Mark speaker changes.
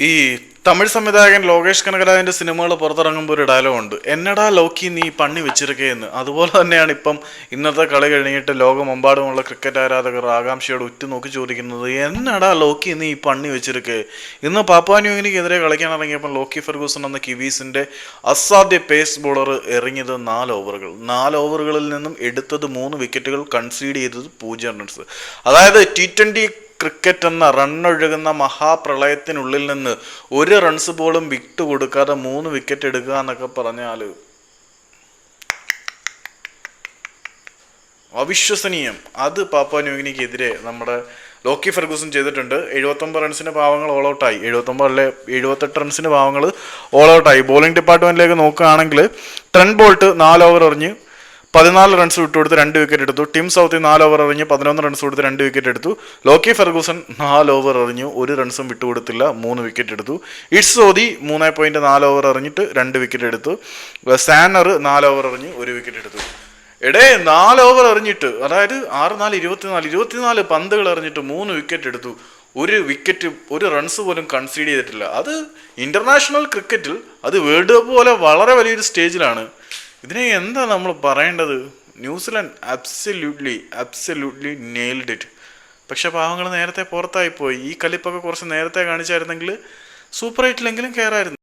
Speaker 1: ഈ തമിഴ് സംവിധായകൻ ലോകേഷ് കനകരാജന്റെ സിനിമകൾ പുറത്തിറങ്ങുമ്പോൾ ഒരു ഡയലോഗ് ഉണ്ട്. എന്നടാ ലോക്കി നീ പണി വെച്ചിരിക്കുകയെന്ന് അതുപോലെ തന്നെയാണ് ഇപ്പം ഇന്നത്തെ കളി കഴിഞ്ഞിട്ട് ലോകമെമ്പാടുമുള്ള ക്രിക്കറ്റ് ആരാധകർ ആകാംക്ഷയോട് ഉറ്റുനോക്കി ചോദിക്കുന്നത് എന്നടാ ലോക്കി നീ പണി വെച്ചിരിക്കേ? ഇന്ന് പാപ്പാന്യൂഗിനിക്കെതിരെ കളിക്കാൻ ഇറങ്ങിയപ്പോൾ ലോക്കി ഫെർഗൂസൺ എന്ന കിവീസിന്റെ അസാധ്യ പേസ് ബോളർ എറിഞ്ഞത് നാല് ഓവറുകൾ. നാല് ഓവറുകളിൽ നിന്നും എടുത്തത് മൂന്ന് വിക്കറ്റുകൾ കൺസീഡ് ചെയ്തത് പൂജ്യം റൺസ് അതായത് ടി ട്വന്റി ക്രിക്കറ്റ് എന്ന റണ്ണൊഴുകുന്ന മഹാപ്രളയത്തിനുള്ളിൽ നിന്ന് ഒരു റൺസ് പോലും വിട്ട് കൊടുക്കാതെ മൂന്ന് വിക്കറ്റ് എടുക്കുക എന്നൊക്കെ പറഞ്ഞാൽ അവിശ്വസനീയം. അത് പാപ്പ ന്യൂഗിനിക്കെതിരെ നമ്മുടെ ലോക്കി ഫെർഗൂസൺ ചെയ്തിട്ടുണ്ട്. എഴുപത്തൊമ്പത് റൺസിന് പാവങ്ങൾ ഓൾ ഔട്ടായി എഴുപത്തൊമ്പതിലെ എഴുപത്തെട്ട് റൺസിന് പാവങ്ങൾ ഓൾ ഔട്ടായി ബോളിംഗ് ഡിപ്പാർട്ട്മെന്റിലേക്ക് നോക്കുകയാണെങ്കിൽ ട്രെൻ ബോൾട്ട് നാല് ഓവർ എറിഞ്ഞ് പതിനാല് റൺസ് വിട്ടുകൊടുത്ത് രണ്ട് വിക്കറ്റ് എടുത്തു. ടിം സൗത്തി നാല് ഓവർ എറിഞ്ഞ് പതിനൊന്ന് റൺസ് കൊടുത്ത് രണ്ട് വിക്കറ്റ് എടുത്തു. ലോക്കി ഫെർഗൂസൺ നാല് ഓവർ എറിഞ്ഞു ഒരു റൺസും വിട്ടുകൊടുത്തില്ല മൂന്ന് വിക്കറ്റ് എടുത്തു. ഇറ്റ്സ് സോദി മൂന്ന് പോയിന്റ് നാല് ഓവർ എറിഞ്ഞിട്ട് രണ്ട് വിക്കറ്റ് എടുത്തു. സാനർ നാല് ഓവർ എറിഞ്ഞ് ഒരു വിക്കറ്റ് എടുത്തു. എടേ നാല് ഓവർ എറിഞ്ഞിട്ട് അതായത് ആറ് നാല് ഇരുപത്തിനാല് ഇരുപത്തിനാല് പന്തുകൾ എറിഞ്ഞിട്ട് മൂന്ന് വിക്കറ്റ് എടുത്തു. ഒരു വിക്കറ്റ് ഒരു റൺസ് പോലും കൺസീഡ് ചെയ്തിട്ടില്ല. അത് ഇന്റർനാഷണൽ ക്രിക്കറ്റിൽ അത് വേൾഡ് കപ്പ് പോലെ വളരെ വലിയൊരു സ്റ്റേജിലാണ് ഇതിനെ എന്താ നമ്മൾ പറയേണ്ടത്? New Zealand absolutely absolutely nailed it പക്ഷെ പാവങ്ങൾ നേരത്തെ പുറത്തായിപ്പോയി. ഈ കലിപ്പൊക്കെ കുറച്ച് നേരത്തെ കാണിച്ചായിരുന്നെങ്കിൽ സൂപ്പർ എയ്റ്റിലെങ്കിലും കയറായിരുന്നു